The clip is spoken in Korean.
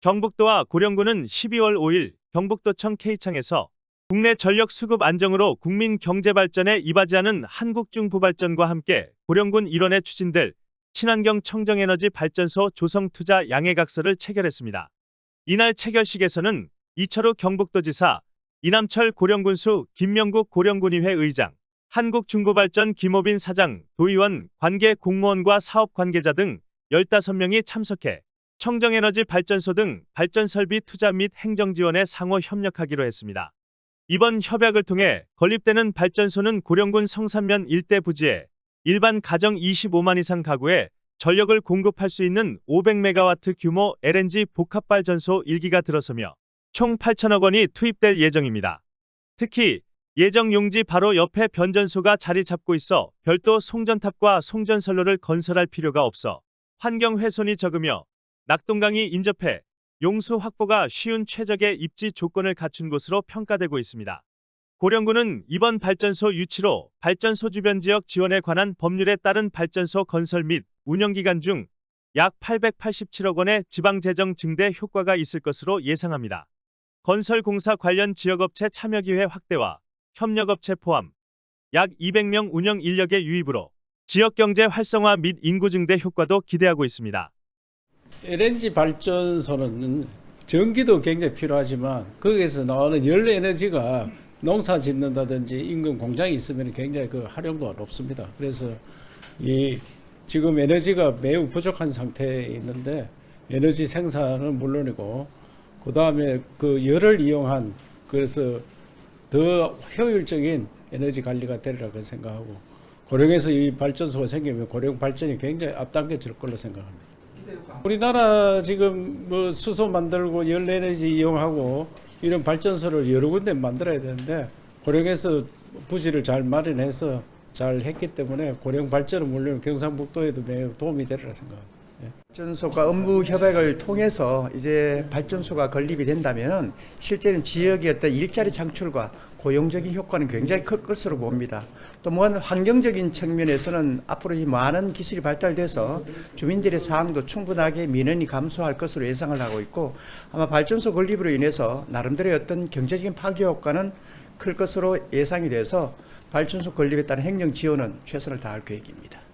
경북도와 고령군은 12월 5일 경북도청 K창에서 국내 전력 수급 안정으로 국민 경제 발전에 이바지하는 한국중부발전과 함께 고령군 일원에 추진될 친환경 청정에너지 발전소 조성 투자 양해각서를 체결했습니다. 이날 체결식에서는 이철우 경북도지사, 이남철 고령군수, 김명국 고령군의회 의장, 한국중부발전 김호빈 사장, 도의원, 관계 공무원과 사업 관계자 등 15명이 참석해 청정에너지 발전소 등 발전 설비 투자 및 행정 지원에 상호 협력하기로 했습니다. 이번 협약을 통해 건립되는 발전소는 고령군 성산면 일대 부지에 일반 가정 25만 이상 가구에 전력을 공급할 수 있는 500메가와트 규모 LNG 복합발전소 1기가 들어서며 총 8천억 원이 투입될 예정입니다. 특히 예정 용지 바로 옆에 변전소가 자리 잡고 있어 별도 송전탑과 송전선로를 건설할 필요가 없어 환경 훼손이 적으며 낙동강이 인접해 용수 확보가 쉬운 최적의 입지 조건을 갖춘 곳으로 평가되고 있습니다. 고령군은 이번 발전소 유치로 발전소 주변 지역 지원에 관한 법률에 따른 발전소 건설 및 운영 기간 중 약 887억 원의 지방 재정 증대 효과가 있을 것으로 예상합니다. 건설 공사 관련 지역업체 참여 기회 확대와 협력업체 포함 약 200명 운영 인력의 유입으로 지역 경제 활성화 및 인구 증대 효과도 기대하고 있습니다. LNG 발전소는 전기도 굉장히 필요하지만 거기에서 나오는 열 에너지가 농사 짓는다든지 인근 공장이 있으면 굉장히 그 활용도가 높습니다. 그래서 이 지금 에너지가 매우 부족한 상태에 있는데 에너지 생산은 물론이고 그 다음에 그 열을 이용한 그래서 더 효율적인 에너지 관리가 되리라고 생각하고 고령에서 이 발전소가 생기면 고령 발전이 굉장히 앞당겨질 걸로 생각합니다. 우리나라 지금 뭐 수소 만들고 열 에너지 이용하고 이런 발전소를 여러 군데 만들어야 되는데 고령에서 부지를 잘 마련해서 잘 했기 때문에 고령 발전은 물론 경상북도에도 매우 도움이 되리라 생각합니다. 발전소가 업무 협약을 통해서 이제 발전소가 건립이 된다면 실제는 지역의 어떤 일자리 창출과 고용적인 효과는 굉장히 클 것으로 봅니다. 또 무한 환경적인 측면에서는 앞으로 이 많은 기술이 발달돼서 주민들의 사항도 충분하게 민원이 감소할 것으로 예상을 하고 있고 아마 발전소 건립으로 인해서 나름대로의 어떤 경제적인 파괴 효과는 클 것으로 예상이 돼서 발전소 건립에 따른 행정 지원은 최선을 다할 계획입니다.